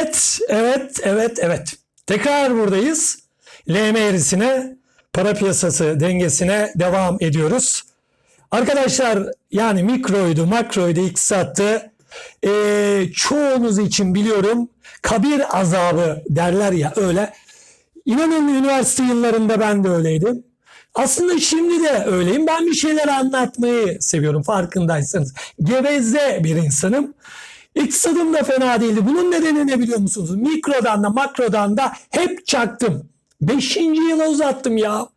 Evet, evet, evet, evet. Tekrar buradayız. LM eğrisine, para piyasası dengesine devam ediyoruz. Arkadaşlar yani mikroydu, makroydu, iktisattı. Ee, çoğunuz için biliyorum kabir azabı derler ya öyle. İnanın üniversite yıllarında ben de öyleydim. Aslında şimdi de öyleyim. Ben bir şeyler anlatmayı seviyorum farkındaysanız. Geveze bir insanım. İktisadım da fena değildi. Bunun nedeni ne biliyor musunuz? Mikrodan da makrodan da hep çaktım. Beşinci yıla uzattım ya.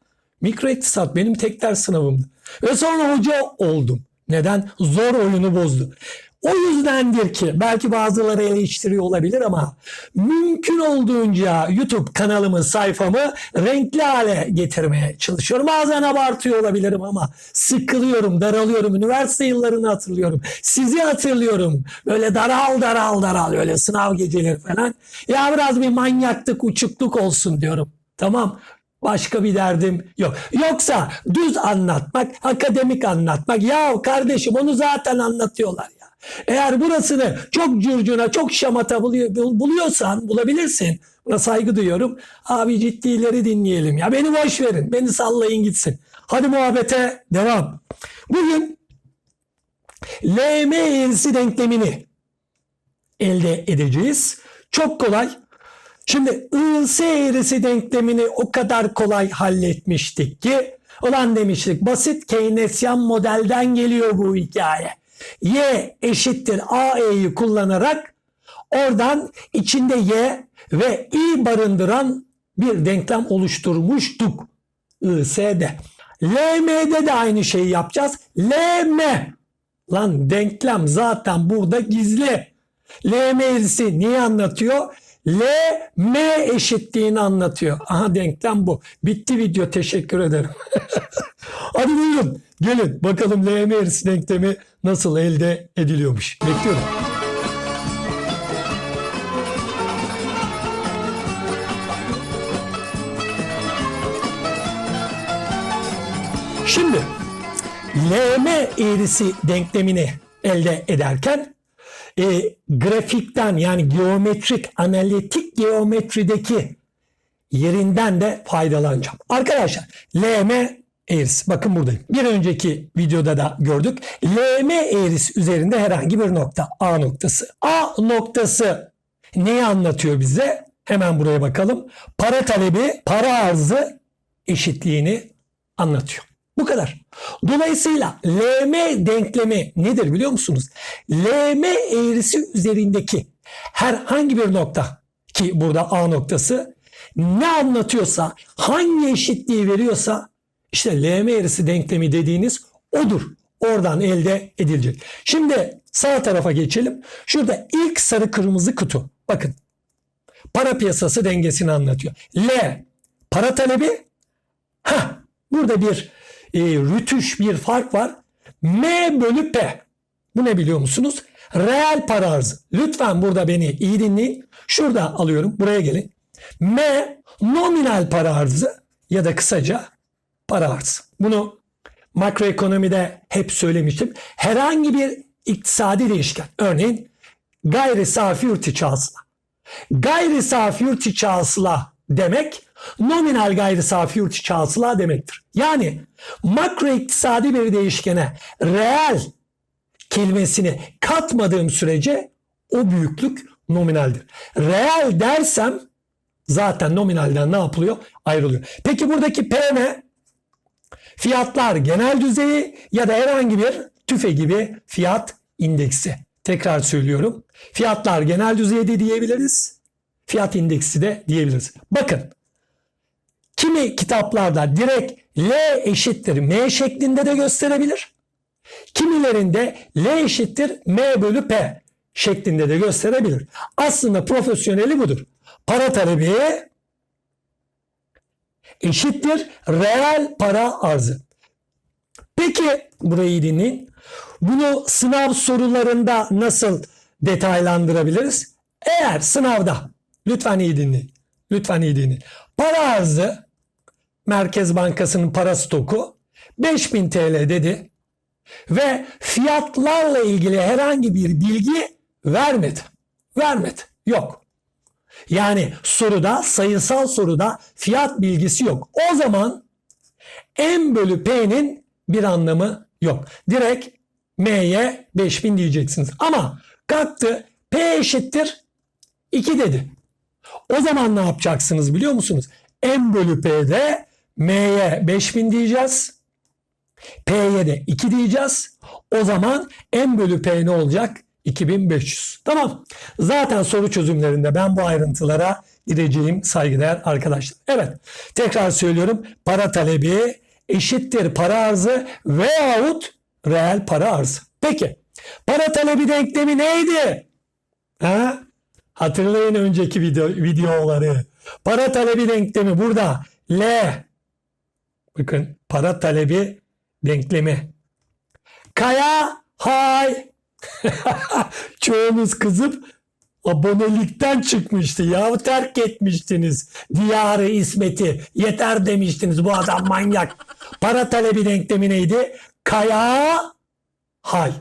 Mikro iktisat benim tek ders sınavımdı. Ve sonra hoca oldum. Neden? Zor oyunu bozdu. O yüzdendir ki belki bazıları eleştiriyor olabilir ama mümkün olduğunca YouTube kanalımı, sayfamı renkli hale getirmeye çalışıyorum. Bazen abartıyor olabilirim ama sıkılıyorum, daralıyorum. Üniversite yıllarını hatırlıyorum. Sizi hatırlıyorum. Böyle daral daral daral öyle sınav geceleri falan. Ya biraz bir manyaklık, uçukluk olsun diyorum. Tamam. Başka bir derdim yok. Yoksa düz anlatmak, akademik anlatmak. Ya kardeşim onu zaten anlatıyorlar ya. Eğer burasını çok curcuna, çok şamata buluyor- bul- buluyorsan, bulabilirsin. Buna saygı duyuyorum. Abi ciddileri dinleyelim ya. Beni boş verin. Beni sallayın gitsin. Hadi muhabbete devam. Bugün LM eğrisi denklemini elde edeceğiz. Çok kolay. Şimdi IS eğrisi denklemini o kadar kolay halletmiştik ki ulan demiştik basit Keynesyen modelden geliyor bu hikaye. Y eşittir AE'yi kullanarak oradan içinde Y ve I barındıran bir denklem oluşturmuştuk IS'de. LM'de de aynı şeyi yapacağız. LM Lan denklem zaten burada gizli. LM eğrisi niye anlatıyor? L M eşitliğini anlatıyor. Aha denklem bu. Bitti video teşekkür ederim. Hadi buyurun gelin bakalım LM eğrisi denklemi nasıl elde ediliyormuş. Bekliyorum. Şimdi LM eğrisi denklemini elde ederken e, grafikten yani geometrik, analitik geometrideki yerinden de faydalanacağım. Arkadaşlar LM eğrisi bakın buradayım. Bir önceki videoda da gördük. LM eğrisi üzerinde herhangi bir nokta A noktası. A noktası neyi anlatıyor bize? Hemen buraya bakalım. Para talebi, para arzı eşitliğini anlatıyor. Bu kadar. Dolayısıyla LM denklemi nedir biliyor musunuz? LM eğrisi üzerindeki herhangi bir nokta ki burada A noktası ne anlatıyorsa hangi eşitliği veriyorsa işte LM eğrisi denklemi dediğiniz odur. Oradan elde edilecek. Şimdi sağ tarafa geçelim. Şurada ilk sarı kırmızı kutu. Bakın para piyasası dengesini anlatıyor. L para talebi ha burada bir e, rütüş bir fark var. M bölü P. Bu ne biliyor musunuz? Reel para arzı. Lütfen burada beni iyi dinleyin. Şurada alıyorum. Buraya gelin. M nominal para arzı ya da kısaca para arzı. Bunu makroekonomide hep söylemiştim. Herhangi bir iktisadi değişken. Örneğin gayri safi yurt içi hasıla. Gayri safi yurt içi hasıla demek nominal gayri safi yurt içi hasıla demektir. Yani makro iktisadi bir değişkene reel kelimesini katmadığım sürece o büyüklük nominaldir. Reel dersem zaten nominalden ne yapılıyor? Ayrılıyor. Peki buradaki P ne? Fiyatlar genel düzeyi ya da herhangi bir tüfe gibi fiyat indeksi. Tekrar söylüyorum. Fiyatlar genel düzeyde diyebiliriz. Fiyat indeksi de diyebiliriz. Bakın kimi kitaplarda direkt L eşittir M şeklinde de gösterebilir. Kimilerinde L eşittir M bölü P şeklinde de gösterebilir. Aslında profesyoneli budur. Para talebi eşittir reel para arzı. Peki burayı iyi dinleyin. Bunu sınav sorularında nasıl detaylandırabiliriz? Eğer sınavda lütfen iyi dinleyin. Lütfen iyi dinleyin. Para arzı Merkez Bankası'nın para stoku 5000 TL dedi ve fiyatlarla ilgili herhangi bir bilgi vermedi. Vermedi. Yok. Yani soruda sayısal soruda fiyat bilgisi yok. O zaman M bölü P'nin bir anlamı yok. Direkt M'ye 5000 diyeceksiniz. Ama kalktı P eşittir 2 dedi. O zaman ne yapacaksınız biliyor musunuz? M bölü P'de M'ye 5000 diyeceğiz. P'ye de 2 diyeceğiz. O zaman M bölü P ne olacak? 2500. Tamam. Zaten soru çözümlerinde ben bu ayrıntılara gireceğim saygıdeğer arkadaşlar. Evet. Tekrar söylüyorum. Para talebi eşittir para arzı veyahut reel para arzı. Peki. Para talebi denklemi neydi? Ha? Hatırlayın önceki video, videoları. Para talebi denklemi burada. L. Bakın para talebi denklemi. Kaya hay. Çoğunuz kızıp abonelikten çıkmıştı. Ya terk etmiştiniz. Diyarı İsmet'i. Yeter demiştiniz. Bu adam manyak. Para talebi denklemi neydi? Kaya hay.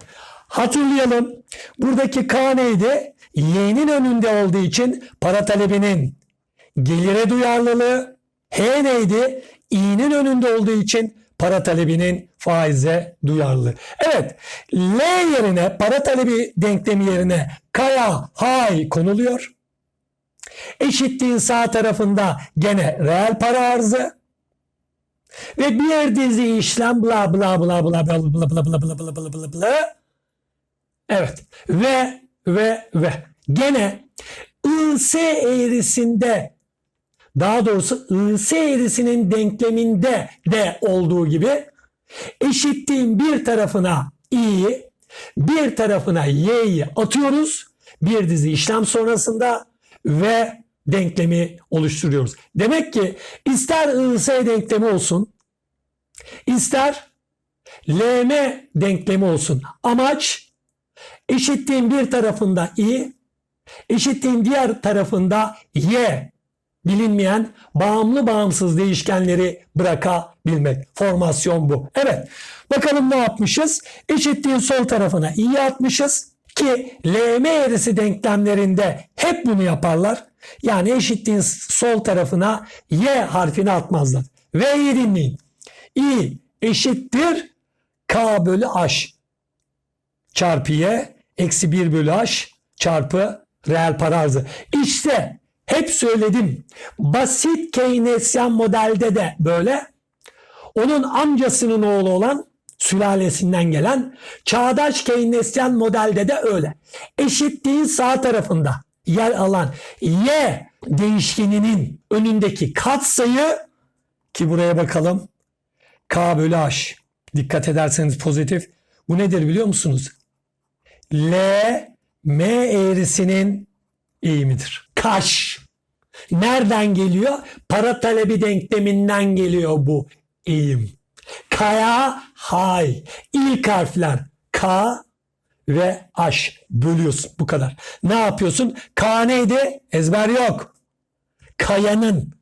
Hatırlayalım. Buradaki K neydi? Y'nin önünde olduğu için para talebinin gelire duyarlılığı. H neydi? İ'nin önünde olduğu için para talebinin faize duyarlılığı. Evet. L yerine para talebi denklemi yerine kaya hay konuluyor. Eşitliğin sağ tarafında gene reel para arzı ve bir dizi işlem bla bla bla bla bla bla bla bla bla bla bla bla bla Evet. Ve ve ve gene IS eğrisinde daha doğrusu IS eğrisinin denkleminde de olduğu gibi eşitliğin bir tarafına i'yi bir tarafına y'yi atıyoruz. Bir dizi işlem sonrasında ve denklemi oluşturuyoruz. Demek ki ister IS denklemi olsun ister LM denklemi olsun. Amaç eşitliğin bir tarafında i, eşitliğin diğer tarafında y bilinmeyen bağımlı bağımsız değişkenleri bırakabilmek. Formasyon bu. Evet. Bakalım ne yapmışız? Eşitliğin sol tarafına i'yi atmışız ki LM eğrisi denklemlerinde hep bunu yaparlar. Yani eşitliğin sol tarafına y harfini atmazlar. Ve iyi dinleyin. i eşittir k bölü h çarpı y eksi 1 bölü h çarpı reel para arzı. İşte hep söyledim. Basit Keynesyen modelde de böyle. Onun amcasının oğlu olan sülalesinden gelen çağdaş Keynesyen modelde de öyle. Eşitliğin sağ tarafında yer alan y değişkeninin önündeki katsayı ki buraya bakalım k bölü h. Dikkat ederseniz pozitif. Bu nedir biliyor musunuz? L M eğrisinin eğimidir. Kaş. Nereden geliyor? Para talebi denkleminden geliyor bu eğim. Kaya hay. İlk harfler K ve H bölüyorsun. Bu kadar. Ne yapıyorsun? K neydi? Ezber yok. Kayanın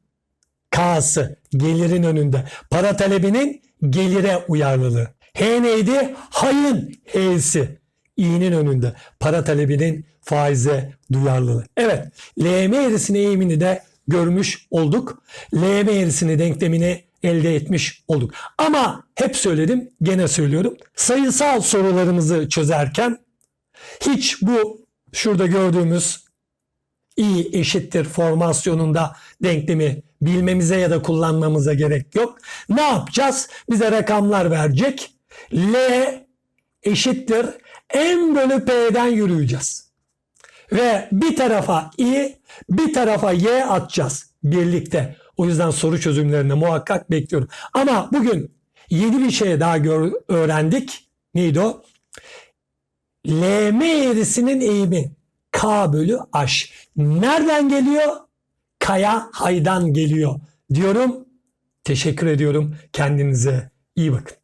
K'sı gelirin önünde. Para talebinin gelire uyarlılığı. H neydi? Hayın H'si i'nin önünde. Para talebinin faize duyarlılığı. Evet. LM eğrisini eğimini de görmüş olduk. LM eğrisini denklemini elde etmiş olduk. Ama hep söyledim, gene söylüyorum. Sayısal sorularımızı çözerken hiç bu şurada gördüğümüz i eşittir formasyonunda denklemi bilmemize ya da kullanmamıza gerek yok. Ne yapacağız? Bize rakamlar verecek. L eşittir M bölü P'den yürüyeceğiz. Ve bir tarafa i, bir tarafa y atacağız birlikte. O yüzden soru çözümlerinde muhakkak bekliyorum. Ama bugün yeni bir şey daha gör, öğrendik. Neydi o? LM eğrisinin eğimi K bölü H. Nereden geliyor? Kaya haydan geliyor diyorum. Teşekkür ediyorum. Kendinize iyi bakın.